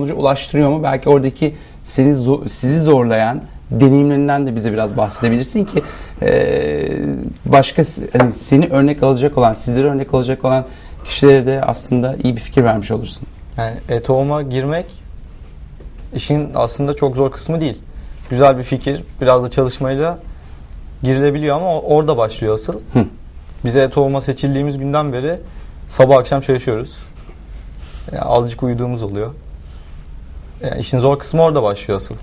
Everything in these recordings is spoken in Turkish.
sonuca ulaştırıyor mu? Belki oradaki seni sizi zorlayan deneyimlerinden de bize biraz bahsedebilirsin ki başka hani seni örnek alacak olan, sizlere örnek alacak olan kişilere de aslında iyi bir fikir vermiş olursun. Yani e-tohuma girmek işin aslında çok zor kısmı değil. Güzel bir fikir, biraz da çalışmayla girilebiliyor ama orada başlıyor asıl. Hı. Biz e-tohuma seçildiğimiz günden beri sabah akşam çalışıyoruz. Yani azıcık uyuduğumuz oluyor. Yani işin zor kısmı orada başlıyor asıl.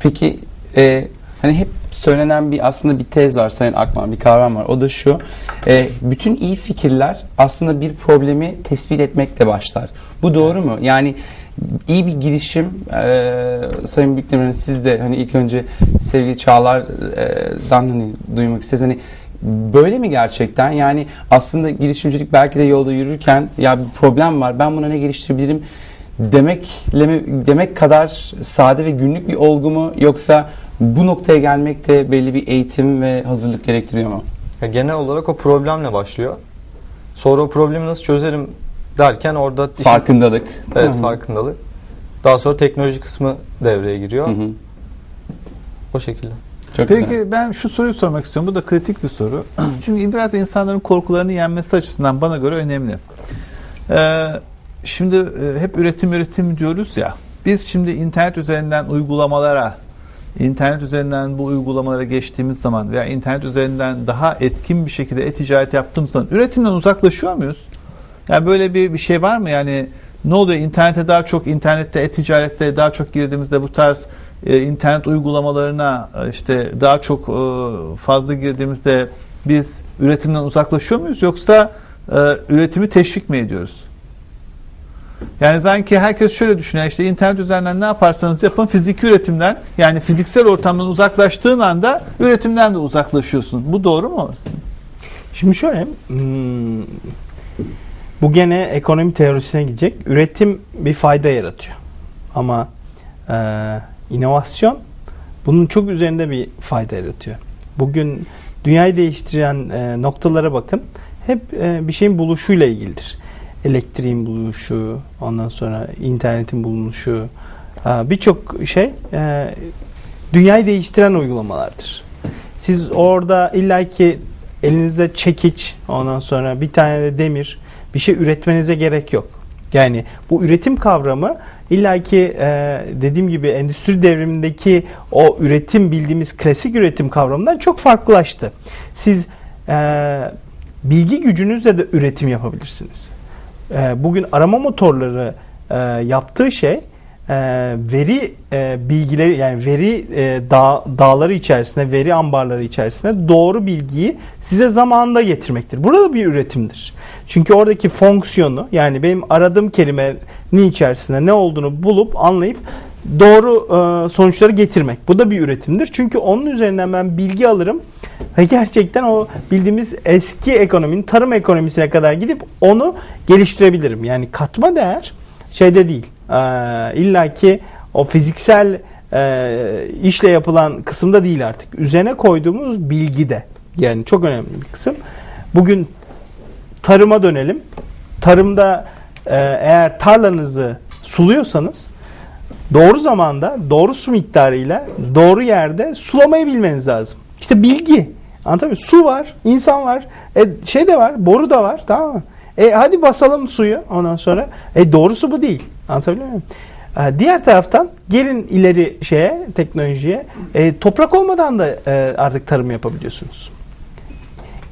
Peki e, hani hep söylenen bir aslında bir tez var Sayın Akman bir kavram var. O da şu. e, bütün iyi fikirler aslında bir problemi tespit etmekle başlar. Bu doğru mu? Yani iyi bir girişim e, Sayın Büyükdemir'in siz de hani ilk önce sevgili Çağlar'dan hani duymak isteriz. Hani Böyle mi gerçekten? Yani aslında girişimcilik belki de yolda yürürken ya bir problem var ben buna ne geliştirebilirim demekle mi, demek kadar sade ve günlük bir olgu mu yoksa bu noktaya gelmek de belli bir eğitim ve hazırlık gerektiriyor mu? Ya genel olarak o problemle başlıyor. Sonra o problemi nasıl çözerim derken orada işin- Farkındalık. evet Hı hı. farkındalık. Daha sonra teknoloji kısmı devreye giriyor. Hı hı. O şekilde. Çok Peki güzel. ben şu soruyu sormak istiyorum. Bu da kritik bir soru. Çünkü biraz insanların korkularını yenmesi açısından bana göre önemli. Ee, şimdi e, hep üretim üretim diyoruz ya. Biz şimdi internet üzerinden uygulamalara, internet üzerinden bu uygulamalara geçtiğimiz zaman veya internet üzerinden daha etkin bir şekilde e-ticaret yaptığımız zaman üretimden uzaklaşıyor muyuz? Yani böyle bir, bir şey var mı? Yani ne oluyor? İnternete daha çok, internette e-ticarette daha çok girdiğimizde bu tarz e, internet uygulamalarına e, işte daha çok e, fazla girdiğimizde biz üretimden uzaklaşıyor muyuz? Yoksa e, üretimi teşvik mi ediyoruz? Yani sanki herkes şöyle düşünüyor işte internet üzerinden ne yaparsanız yapın fiziki üretimden yani fiziksel ortamdan uzaklaştığın anda üretimden de uzaklaşıyorsun. Bu doğru mu? Şimdi şöyle, hmm, bu gene ekonomi teorisine gidecek. Üretim bir fayda yaratıyor. Ama e, inovasyon bunun çok üzerinde bir fayda yaratıyor. Bugün dünyayı değiştiren e, noktalara bakın. Hep e, bir şeyin buluşuyla ilgilidir. Elektriğin bulunuşu, ondan sonra internetin bulunuşu, e, birçok şey e, dünyayı değiştiren uygulamalardır. Siz orada illaki elinizde çekiç, ondan sonra bir tane de demir, bir şey üretmenize gerek yok. Yani bu üretim kavramı illaki e, dediğim gibi endüstri devrimindeki o üretim bildiğimiz klasik üretim kavramından çok farklılaştı. Siz bilgi gücünüzle de üretim yapabilirsiniz. E, bugün arama motorları e, yaptığı şey e, veri e, bilgileri yani veri e, dağ, dağları içerisinde, veri ambarları içerisinde doğru bilgiyi size zamanında getirmektir. Burada bir üretimdir. Çünkü oradaki fonksiyonu yani benim aradığım kelimenin içerisinde ne olduğunu bulup anlayıp doğru e, sonuçları getirmek. Bu da bir üretimdir. Çünkü onun üzerinden ben bilgi alırım ve gerçekten o bildiğimiz eski ekonominin tarım ekonomisine kadar gidip onu geliştirebilirim. Yani katma değer şeyde değil. E, İlla ki o fiziksel e, işle yapılan kısımda değil artık. Üzerine koyduğumuz bilgide. Yani çok önemli bir kısım. Bugün tarıma dönelim. Tarımda e, eğer tarlanızı suluyorsanız doğru zamanda, doğru su miktarıyla, doğru yerde sulamayı bilmeniz lazım. İşte bilgi. Anlatabiliyor muyum? Su var, insan var, e, şey de var, boru da var, tamam mı? E hadi basalım suyu ondan sonra. E doğrusu bu değil. Anlatabiliyor muyum? E, diğer taraftan gelin ileri şeye, teknolojiye. E, toprak olmadan da e, artık tarım yapabiliyorsunuz.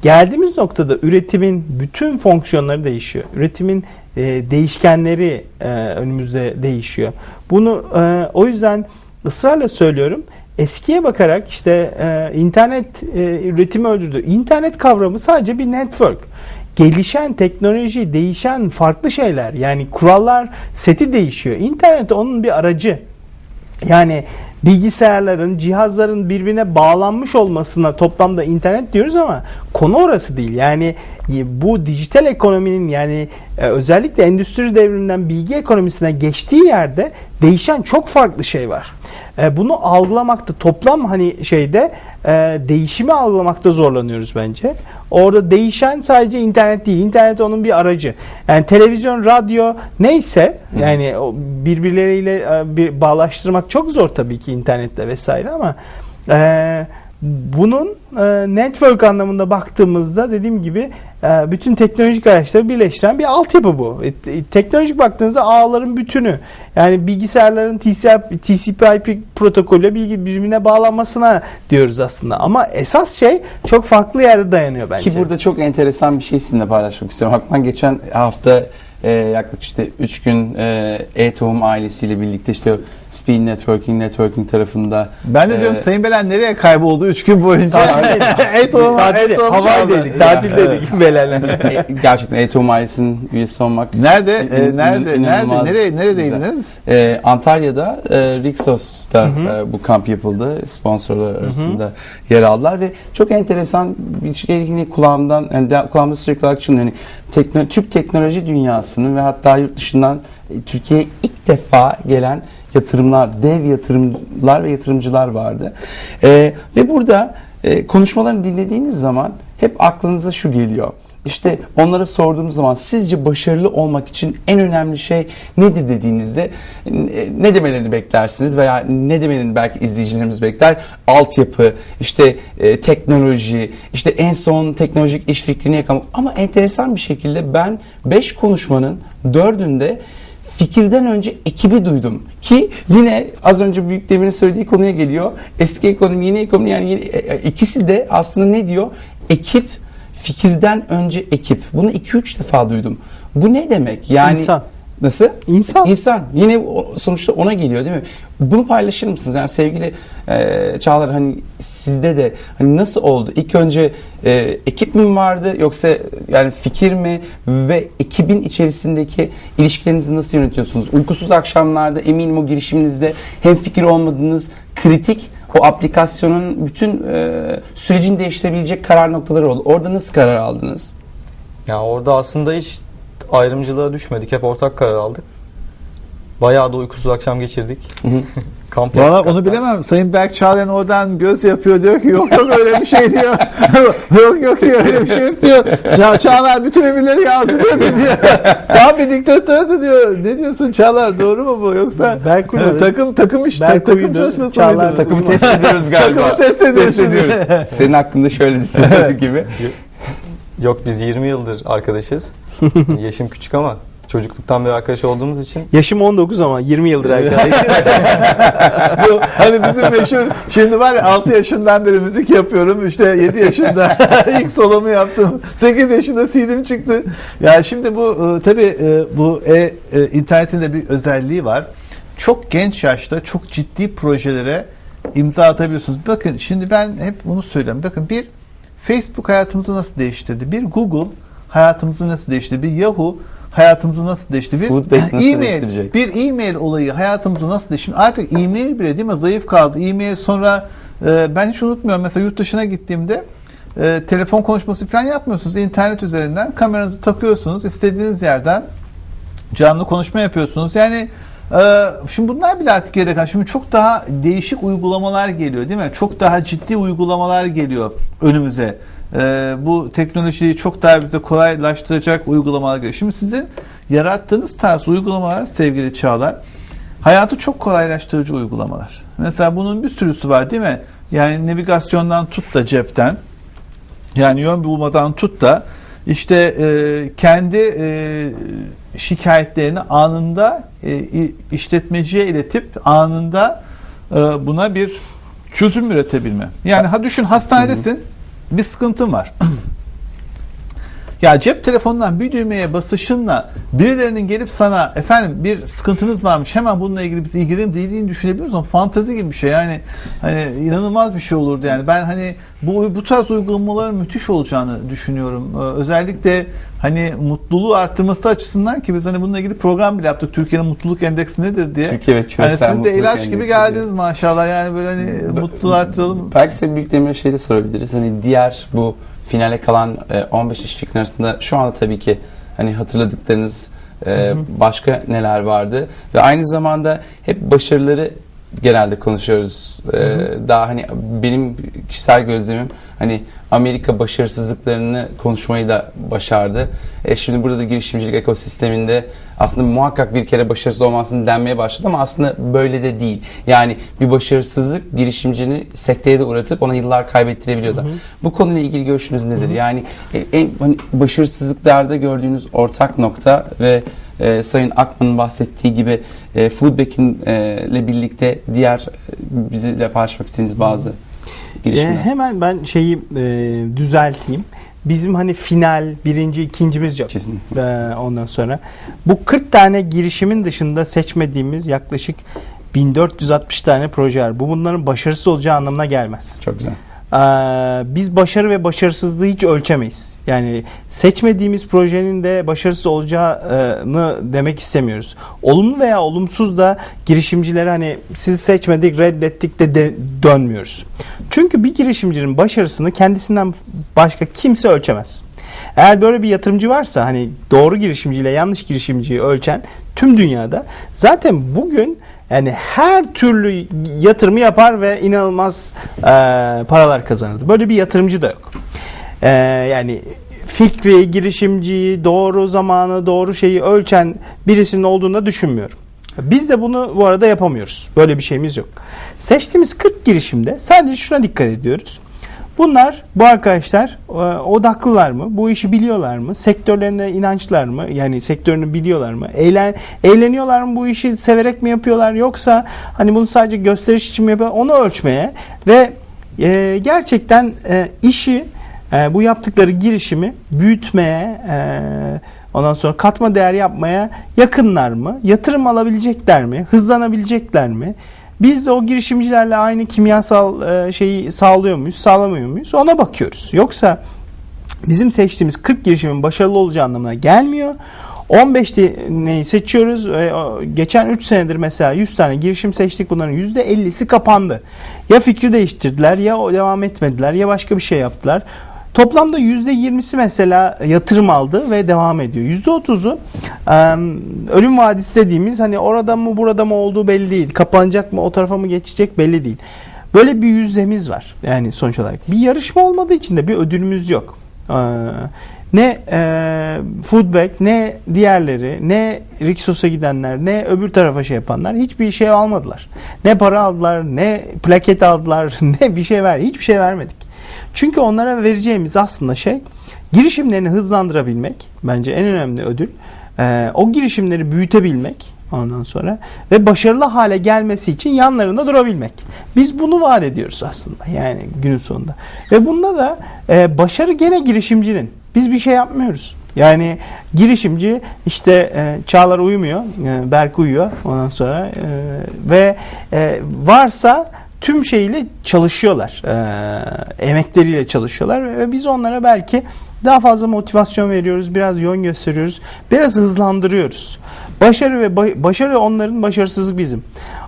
Geldiğimiz noktada üretimin bütün fonksiyonları değişiyor. Üretimin e, değişkenleri e, önümüzde değişiyor. Bunu e, o yüzden ısrarla söylüyorum. Eskiye bakarak işte e, internet e, üretimi öldürdü. İnternet kavramı sadece bir network. Gelişen teknoloji, değişen farklı şeyler. Yani kurallar seti değişiyor. İnternet onun bir aracı. Yani bilgisayarların, cihazların birbirine bağlanmış olmasına toplamda internet diyoruz ama konu orası değil. Yani bu dijital ekonominin yani e, özellikle endüstri devriminden bilgi ekonomisine geçtiği yerde değişen çok farklı şey var. E, bunu algılamakta toplam hani şeyde e, değişimi algılamakta zorlanıyoruz bence. Orada değişen sadece internet değil. İnternet onun bir aracı. Yani televizyon, radyo neyse yani birbirleriyle e, bir bağlaştırmak çok zor tabii ki internette vesaire ama e, bunun e, network anlamında baktığımızda dediğim gibi e, bütün teknolojik araçları birleştiren bir altyapı bu. E, teknolojik baktığınızda ağların bütünü. Yani bilgisayarların TCP, TCP/IP protokolü bilgi birbirine bağlanmasına diyoruz aslında. Ama esas şey çok farklı yerde dayanıyor bence. Ki burada çok enteresan bir şey sizinle paylaşmak istiyorum. Bak ben geçen hafta e, yaklaşık işte 3 gün e, e-tohum ailesiyle birlikte işte Speed Networking, Networking tarafında Ben de diyorum e, Sayın Belen nereye kayboldu 3 gün boyunca? et olma, Tatil, et olma Hawaii'deydik, tatildeydik Belen'le. e, gerçekten e-tohum ailesinin üyesi olmak Nerede? E, nerede? Nerede? Nereye, neredeydiniz? Ee, Antalya'da e, Rixos'ta e, bu kamp yapıldı. Sponsorlar arasında yer aldılar ve çok enteresan bir şey yine kulağımdan yani de- kulağımda sürekli olarak çınlıyor. Yani tekno, Türk teknoloji dünyasının ve hatta yurt dışından e, Türkiye'ye ilk defa gelen yatırımlar, dev yatırımlar ve yatırımcılar vardı. E, ve burada e, konuşmalarını dinlediğiniz zaman hep aklınıza şu geliyor. İşte onlara sorduğumuz zaman sizce başarılı olmak için en önemli şey nedir dediğinizde e, ne demelerini beklersiniz veya ne demelerini belki izleyicilerimiz bekler? Altyapı, işte e, teknoloji, işte en son teknolojik iş fikrini yakalamak. Ama enteresan bir şekilde ben 5 konuşmanın dördünde fikirden önce ekibi duydum ki yine az önce Büyük Demir'in söylediği konuya geliyor. Eski ekonomi, yeni ekonomi yani yeni- e, e, ikisi de aslında ne diyor? Ekip fikirden önce ekip. Bunu 2-3 defa duydum. Bu ne demek? Yani İnsan. Nasıl? İnsan. İnsan. Yine sonuçta ona geliyor değil mi? Bunu paylaşır mısınız? Yani sevgili e, Çağlar hani sizde de hani nasıl oldu? İlk önce e, ekip mi vardı yoksa yani fikir mi ve ekibin içerisindeki ilişkilerinizi nasıl yönetiyorsunuz? Uykusuz akşamlarda eminim o girişiminizde hem fikir olmadığınız kritik o aplikasyonun bütün e, sürecini değiştirebilecek karar noktaları oldu. Orada nasıl karar aldınız? Ya orada aslında hiç ayrımcılığa düşmedik. Hep ortak karar aldık. Bayağı da uykusuz akşam geçirdik. Kamp Valla onu bilemem. Sayın Berk Çağlayan oradan göz yapıyor diyor ki yok yok öyle bir şey diyor. yok yok diyor öyle bir şey yok diyor. Ça Çağlar bütün emirleri yağdırıyordu diyor. Tam bir diktatördü diyor. Ne diyorsun Çağlar doğru mu bu yoksa Berk uymadı. takım takım iş Berk takım uyudu, çalışması Çağlar mıydı? Takımı test ediyoruz galiba. Takımı test ediyoruz. ediyoruz. Senin hakkında şöyle dediğin gibi. Yok biz 20 yıldır arkadaşız. Yaşım küçük ama çocukluktan beri arkadaş olduğumuz için. Yaşım 19 ama 20 yıldır arkadaş. Bu hani bizim meşhur şimdi var ya 6 yaşından beri müzik yapıyorum işte 7 yaşında ilk solomu yaptım. 8 yaşında CD'm çıktı. Ya şimdi bu e, tabi bu e, e, internetin de bir özelliği var. Çok genç yaşta çok ciddi projelere imza atabiliyorsunuz. Bakın şimdi ben hep bunu söylüyorum. Bakın bir Facebook hayatımızı nasıl değiştirdi? Bir Google hayatımızı nasıl değiştirdi bir Yahoo hayatımızı nasıl değiştirdi bir Foodbank nasıl e-mail, değiştirecek? bir e-mail olayı hayatımızı nasıl değiştirdi artık e-mail bile değil mi zayıf kaldı e-mail sonra e, ben hiç unutmuyorum mesela yurt dışına gittiğimde e, telefon konuşması falan yapmıyorsunuz internet üzerinden kameranızı takıyorsunuz istediğiniz yerden canlı konuşma yapıyorsunuz. Yani e, şimdi bunlar bile artık geride kaldı. Şimdi çok daha değişik uygulamalar geliyor değil mi? Çok daha ciddi uygulamalar geliyor önümüze. E, bu teknolojiyi çok daha bize kolaylaştıracak uygulamalar geliyor. Şimdi sizin yarattığınız tarz uygulamalar sevgili Çağlar hayatı çok kolaylaştırıcı uygulamalar. Mesela bunun bir sürüsü var değil mi? Yani navigasyondan tut da cepten yani yön bulmadan tut da işte e, kendi e, şikayetlerini anında e, işletmeciye iletip anında e, buna bir çözüm üretebilme. Yani ha düşün hastanedesin bir sıkıntın var. Ya cep telefonundan bir düğmeye basışınla birilerinin gelip sana efendim bir sıkıntınız varmış hemen bununla ilgili biz ilgilenelim dediğini düşünebiliyor musun? Fantezi gibi bir şey yani hani inanılmaz bir şey olurdu yani ben hani bu bu tarz uygulamaların müthiş olacağını düşünüyorum. Ee, özellikle hani mutluluğu arttırması açısından ki biz hani bununla ilgili program bile yaptık. Türkiye'nin mutluluk endeksi nedir diye. Türkiye ve Hani siz de ilaç gibi geldiniz diye. maşallah yani böyle hani mutluluğu arttıralım. Belki senin büyük demir şey de sorabiliriz. Hani diğer bu finale kalan e, 15 iş fikrin arasında şu anda tabii ki hani hatırladıklarınız e, başka neler vardı. Ve aynı zamanda hep başarıları genelde konuşuyoruz. Ee, daha hani benim kişisel gözlemim hani Amerika başarısızlıklarını konuşmayı da başardı. E şimdi burada da girişimcilik ekosisteminde aslında muhakkak bir kere başarısız olmasını denmeye başladı ama aslında böyle de değil. Yani bir başarısızlık girişimcini sekteye de uğratıp ona yıllar kaybettirebiliyor da. Bu konuyla ilgili görüşünüz nedir? Yani e, en hani başarısızlıklarda gördüğünüz ortak nokta ve e, Sayın Akman'ın bahsettiği gibi e, Foodback'in e, ile birlikte diğer e, bizimle paylaşmak istediğiniz bazı E, girişimler. hemen ben şeyi e, düzelteyim. Bizim hani final, birinci, ikincimiz yok. Kesinlikle. E, ondan sonra. Bu 40 tane girişimin dışında seçmediğimiz yaklaşık 1460 tane proje var. Bu bunların başarısız olacağı anlamına gelmez. Çok güzel. Ee, biz başarı ve başarısızlığı hiç ölçemeyiz. Yani seçmediğimiz projenin de başarısız olacağını demek istemiyoruz. Olumlu veya olumsuz da girişimcilere hani sizi seçmedik, reddettik de, de dönmüyoruz. Çünkü bir girişimcinin başarısını kendisinden başka kimse ölçemez. Eğer böyle bir yatırımcı varsa hani doğru girişimciyle yanlış girişimciyi ölçen tüm dünyada zaten bugün yani her türlü yatırımı yapar ve inanılmaz e, paralar kazanırdı. Böyle bir yatırımcı da yok. E, yani fikri, girişimciyi, doğru zamanı, doğru şeyi ölçen birisinin olduğunu düşünmüyorum. Biz de bunu bu arada yapamıyoruz. Böyle bir şeyimiz yok. Seçtiğimiz 40 girişimde sadece şuna dikkat ediyoruz. Bunlar bu arkadaşlar e, odaklılar mı? Bu işi biliyorlar mı? Sektörlerine inançlar mı? Yani sektörünü biliyorlar mı? Eğlen, eğleniyorlar mı? Bu işi severek mi yapıyorlar? Yoksa hani bunu sadece gösteriş için mi yapıyorlar? Onu ölçmeye ve e, gerçekten e, işi e, bu yaptıkları girişimi büyütmeye e, ondan sonra katma değer yapmaya yakınlar mı? Yatırım alabilecekler mi? Hızlanabilecekler mi? Biz o girişimcilerle aynı kimyasal e, şeyi sağlıyor muyuz, sağlamıyor muyuz? Ona bakıyoruz. Yoksa bizim seçtiğimiz 40 girişimin başarılı olacağı anlamına gelmiyor. 15 neyi seçiyoruz. E, geçen 3 senedir mesela 100 tane girişim seçtik. Bunların %50'si kapandı. Ya fikri değiştirdiler ya o devam etmediler ya başka bir şey yaptılar. Toplamda %20'si mesela yatırım aldı ve devam ediyor. %30'u em, ölüm vadisi dediğimiz hani orada mı burada mı olduğu belli değil. Kapanacak mı o tarafa mı geçecek belli değil. Böyle bir yüzdemiz var yani sonuç olarak. Bir yarışma olmadığı için de bir ödülümüz yok. Ee, ne e, Foodback ne diğerleri ne Rixos'a gidenler ne öbür tarafa şey yapanlar hiçbir şey almadılar. Ne para aldılar ne plaket aldılar ne bir şey ver hiçbir şey vermedik. Çünkü onlara vereceğimiz aslında şey girişimlerini hızlandırabilmek bence en önemli ödül. Ee, o girişimleri büyütebilmek ondan sonra ve başarılı hale gelmesi için yanlarında durabilmek. Biz bunu vaat ediyoruz aslında yani günün sonunda. Ve bunda da e, başarı gene girişimcinin. Biz bir şey yapmıyoruz. Yani girişimci işte e, Çağlar uyumuyor, e, Berk uyuyor ondan sonra e, ve e, varsa tüm şeyiyle çalışıyorlar. E, emekleriyle çalışıyorlar ve biz onlara belki daha fazla motivasyon veriyoruz, biraz yön gösteriyoruz, biraz hızlandırıyoruz. Başarı ve ba- başarı onların, başarısızlık bizim.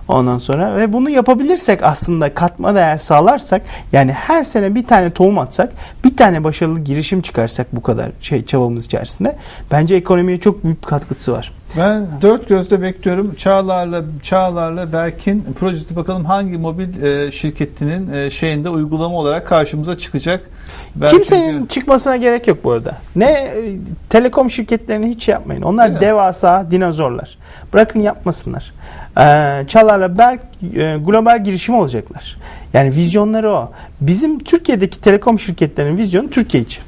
Ondan sonra ve bunu yapabilirsek aslında katma değer sağlarsak yani her sene bir tane tohum atsak bir tane başarılı girişim çıkarsak bu kadar şey çabamız içerisinde bence ekonomiye çok büyük katkısı var. Ben dört gözle bekliyorum. Çağlar'la Çağlar'la Berk'in projesi bakalım hangi mobil e, şirketinin e, şeyinde uygulama olarak karşımıza çıkacak. Belki Kimsenin çıkmasına gerek yok bu arada. Ne e, telekom şirketlerini hiç yapmayın. Onlar mi? devasa dinozorlar. Bırakın yapmasınlar. Ee, Çağlar'la Berk e, global girişim olacaklar. Yani vizyonları o. Bizim Türkiye'deki telekom şirketlerinin vizyonu Türkiye için.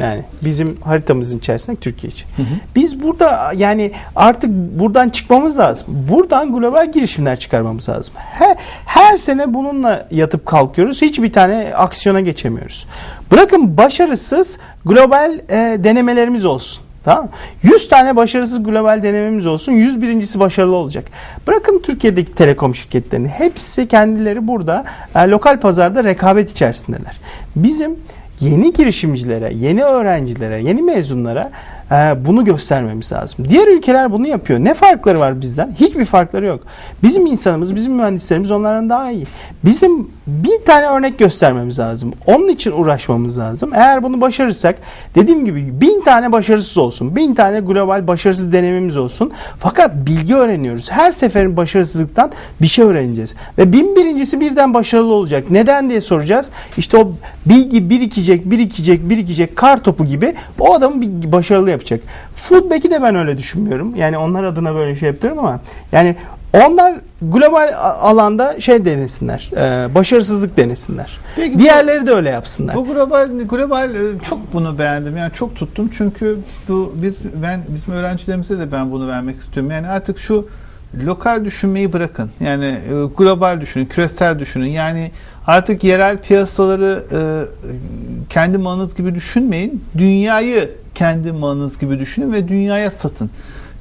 Yani bizim haritamızın içerisinde Türkiye için. Biz burada yani artık buradan çıkmamız lazım. Buradan global girişimler çıkarmamız lazım. Her, her sene bununla yatıp kalkıyoruz. Hiçbir tane aksiyona geçemiyoruz. Bırakın başarısız global e, denemelerimiz olsun. Tamam mı? 100 tane başarısız global denememiz olsun. 101.si başarılı olacak. Bırakın Türkiye'deki telekom şirketlerini. Hepsi kendileri burada e, lokal pazarda rekabet içerisindeler. Bizim yeni girişimcilere, yeni öğrencilere, yeni mezunlara Ee, bunu göstermemiz lazım. Diğer ülkeler bunu yapıyor. Ne farkları var bizden? Hiçbir farkları yok. Bizim insanımız, bizim mühendislerimiz onlardan daha iyi. Bizim bir tane örnek göstermemiz lazım. Onun için uğraşmamız lazım. Eğer bunu başarırsak dediğim gibi bin tane başarısız olsun. Bin tane global başarısız denememiz olsun. Fakat bilgi öğreniyoruz. Her seferin başarısızlıktan bir şey öğreneceğiz. Ve bin birincisi birden başarılı olacak. Neden diye soracağız. İşte o bilgi birikecek, birikecek, birikecek kar topu gibi o adamı başarılı yapacak. Foodback'i de ben öyle düşünmüyorum. Yani onlar adına böyle şey yapıyorum ama yani onlar global alanda şey denesinler. e, başarısızlık denesinler. Peki bu- Diğerleri de öyle yapsınlar. Bu global global e, çok bunu beğendim. Yani çok tuttum. Çünkü bu biz ben bizim öğrencilerimize de ben bunu vermek istiyorum. Yani artık şu lokal düşünmeyi bırakın. Yani e, global düşünün, küresel düşünün. Yani artık yerel piyasaları e, kendi malınız gibi düşünmeyin. Dünyayı kendi malınız gibi düşünün ve dünyaya satın.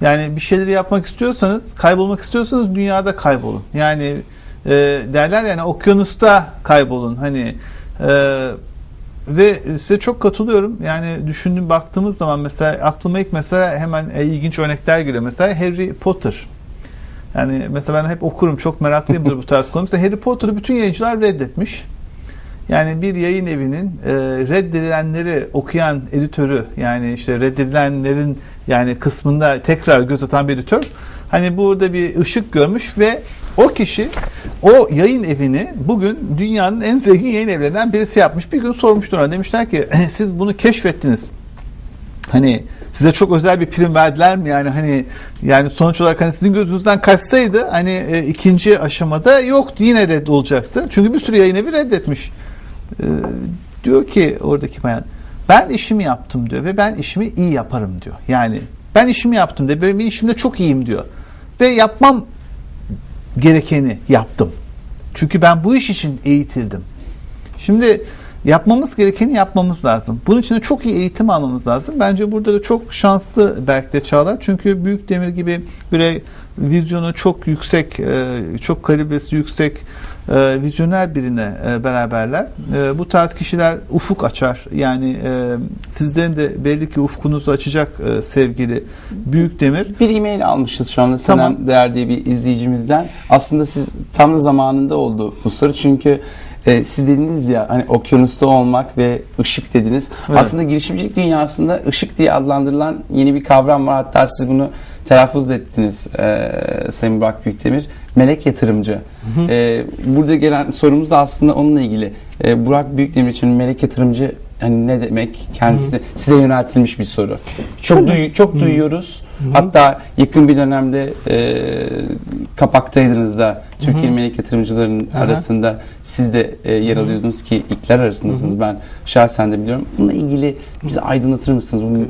Yani bir şeyleri yapmak istiyorsanız, kaybolmak istiyorsanız dünyada kaybolun. Yani e, derler yani okyanusta kaybolun. Hani e, ve size çok katılıyorum. Yani düşündüm baktığımız zaman mesela aklıma ilk mesela hemen e, ilginç örnekler geliyor. Mesela Harry Potter. Yani mesela ben hep okurum çok meraklıyımdır bu tarz konu. Mesela Harry Potter'ı bütün yayıncılar reddetmiş. Yani bir yayın evinin e, reddedilenleri okuyan editörü yani işte reddedilenlerin yani kısmında tekrar göz atan bir editör hani burada bir ışık görmüş ve o kişi o yayın evini bugün dünyanın en zengin yayın evlerinden birisi yapmış. Bir gün sormuşlar ona demişler ki siz bunu keşfettiniz. Hani size çok özel bir prim verdiler mi yani hani yani sonuç olarak hani sizin gözünüzden kaçsaydı hani e, ikinci aşamada yoktu yine red olacaktı. Çünkü bir sürü yayın evi reddetmiş. E, diyor ki oradaki bayan ben işimi yaptım diyor ve ben işimi iyi yaparım diyor. Yani ben işimi yaptım diyor. Benim işimde çok iyiyim diyor. Ve yapmam gerekeni yaptım. Çünkü ben bu iş için eğitildim. Şimdi yapmamız gerekeni yapmamız lazım. Bunun için de çok iyi eğitim almamız lazım. Bence burada da çok şanslı Berk de Çağlar. Çünkü Büyük Demir gibi böyle vizyonu çok yüksek, e, çok kalibresi yüksek, e, vizyoner birine e, beraberler. Bu tarz kişiler ufuk açar. Yani sizlerin de belli ki ufkunuzu açacak sevgili Büyük Demir. Bir e-mail almışız şu anda Senem Tamam. Değer diye bir izleyicimizden. Aslında siz tam da zamanında oldu bu soru. Çünkü e, siz dediniz ya hani okyanusta olmak ve ışık dediniz. Evet. Aslında girişimcilik dünyasında ışık diye adlandırılan yeni bir kavram var. Hatta siz bunu telaffuz ettiniz e, Sayın Burak Büyükdemir. Melek yatırımcı. E, burada gelen sorumuz da aslında onunla ilgili. E, Burak Büyükdemir için melek yatırımcı hani ne demek kendisi size yöneltilmiş bir soru. Çok Şöyle- duy- çok duyuyoruz. Hatta yakın bir dönemde e, kapaktaydınız da Türkiye melek yatırımcılarının Aha. arasında siz de e, yer alıyordunuz ki ilkler arasındasınız. Ben şahsen de biliyorum. Bununla ilgili bizi aydınlatır mısınız? Bunu,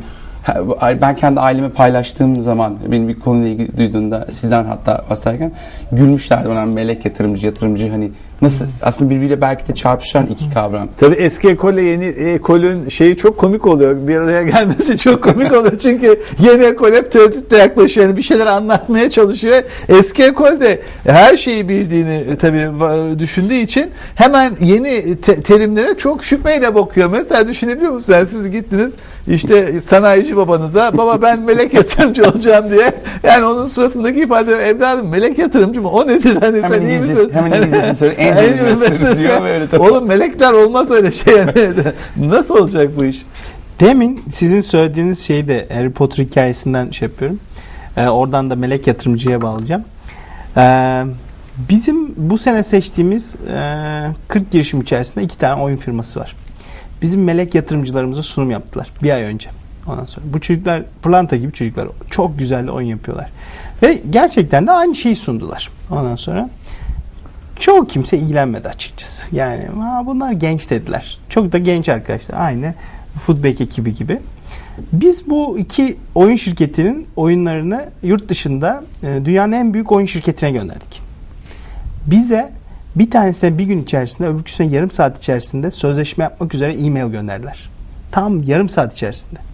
ben kendi aileme paylaştığım zaman benim bir konuyla ilgili duyduğunda sizden hatta bahsederken gülmüşlerdi bana melek yatırımcı yatırımcı hani nasıl aslında birbiriyle belki de çarpışan iki kavram. Tabii eski ekolle yeni ekolün şeyi çok komik oluyor. Bir araya gelmesi çok komik oluyor. Çünkü yeni ekol hep tehdit yaklaşıyor. Yani bir şeyler anlatmaya çalışıyor. Eski ekol de her şeyi bildiğini e, tabii düşündüğü için hemen yeni te- terimlere çok şüpheyle bakıyor. Mesela düşünebiliyor musun? Yani siz gittiniz işte sanayici babanıza baba ben melek yatırımcı olacağım diye. Yani onun suratındaki ifade evladım melek yatırımcı mı? O nedir? Hani Hemen sen iyi misin? hemen İngilizcesini söyle. Angel investor diyor ve öyle top- Oğlum melekler olmaz öyle şey. Yani. Nasıl olacak bu iş? Demin sizin söylediğiniz şeyi de Harry Potter hikayesinden şey yapıyorum. Ee, oradan da melek yatırımcıya bağlayacağım. Ee, bizim bu sene seçtiğimiz e, 40 girişim içerisinde iki tane oyun firması var. Bizim melek yatırımcılarımıza sunum yaptılar bir ay önce. Ondan sonra bu çocuklar pırlanta gibi çocuklar çok güzel oyun yapıyorlar. Ve gerçekten de aynı şeyi sundular. Ondan sonra çoğu kimse ilgilenmedi açıkçası. Yani bunlar genç dediler. Çok da genç arkadaşlar. Aynı Foodback ekibi gibi. Biz bu iki oyun şirketinin oyunlarını yurt dışında e, dünyanın en büyük oyun şirketine gönderdik. Bize bir tanesine bir gün içerisinde öbürküsüne yarım saat içerisinde sözleşme yapmak üzere e-mail gönderdiler. Tam yarım saat içerisinde.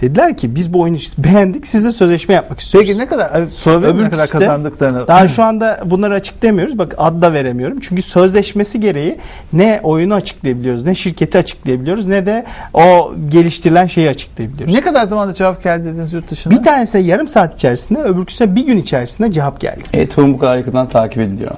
Dediler ki biz bu oyunu beğendik size sözleşme yapmak istiyoruz. Peki ne kadar e, sorabilir miyim ne kadar kazandıklarını? Daha şu anda bunları açıklayamıyoruz. Bak ad da veremiyorum. Çünkü sözleşmesi gereği ne oyunu açıklayabiliyoruz, ne şirketi açıklayabiliyoruz, ne de o geliştirilen şeyi açıklayabiliyoruz. ne kadar zamanda cevap geldi dediniz yurt dışına? Bir tanesine yarım saat içerisinde, öbürküsüne bir gün içerisinde cevap geldi. E-Tohum bu kadar yakından takip ediliyor.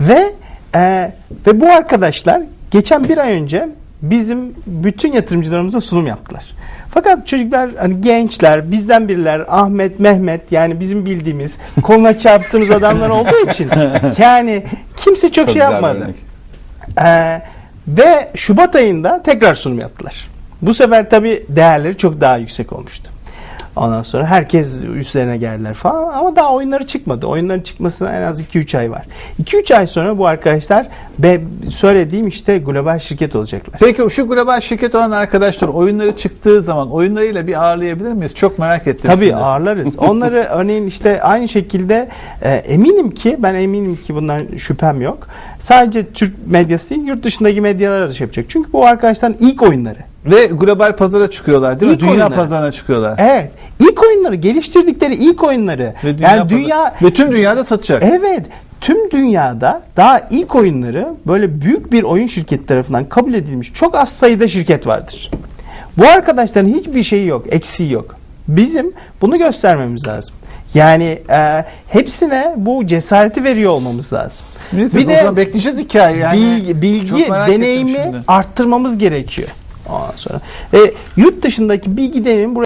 Ve e, ve bu arkadaşlar geçen bir ay önce bizim bütün yatırımcılarımıza sunum yaptılar. Fakat çocuklar hani gençler, bizden biriler, Ahmet, Mehmet yani bizim bildiğimiz koluna çarptığımız adamlar olduğu için yani kimse çok, Çok şey yapmadı. Ee, ve Şubat ayında tekrar sunum yaptılar. Bu sefer tabii değerleri çok daha yüksek olmuştu. Ondan sonra herkes üstlerine geldiler falan ama daha oyunları çıkmadı. Oyunların çıkmasına en az 2-3 ay var. 2-3 ay sonra bu arkadaşlar be, söylediğim işte global şirket olacaklar. Peki şu global şirket olan arkadaşlar oyunları çıktığı zaman oyunlarıyla bir ağırlayabilir miyiz? Çok merak ettim. Tabii şimdi. ağırlarız. Onları örneğin işte aynı şekilde e, eminim ki ben eminim ki bundan şüphem yok. Sadece Türk medyası değil yurt dışındaki medyalar da şey yapacak. Çünkü bu arkadaşların ilk oyunları. Ve global pazara çıkıyorlar değil İlk mi? Dünya oyunları. pazarına çıkıyorlar. Evet. ilk oyunları geliştirdikleri ilk oyunları. Ve dünya yani dünya ve tüm dünyada satacak. Evet. Tüm dünyada daha ilk oyunları böyle büyük bir oyun şirketi tarafından kabul edilmiş çok az sayıda şirket vardır. Bu arkadaşların hiçbir şeyi yok, eksiği yok. Bizim bunu göstermemiz lazım. Yani e, hepsine bu cesareti veriyor olmamız lazım. Neyse, bir o de zaman bekleyeceğiz hikaye yani. bilgi, bilgi deneyimi arttırmamız gerekiyor. Ondan sonra. Ve yurt dışındaki bilgi deneyimi buraya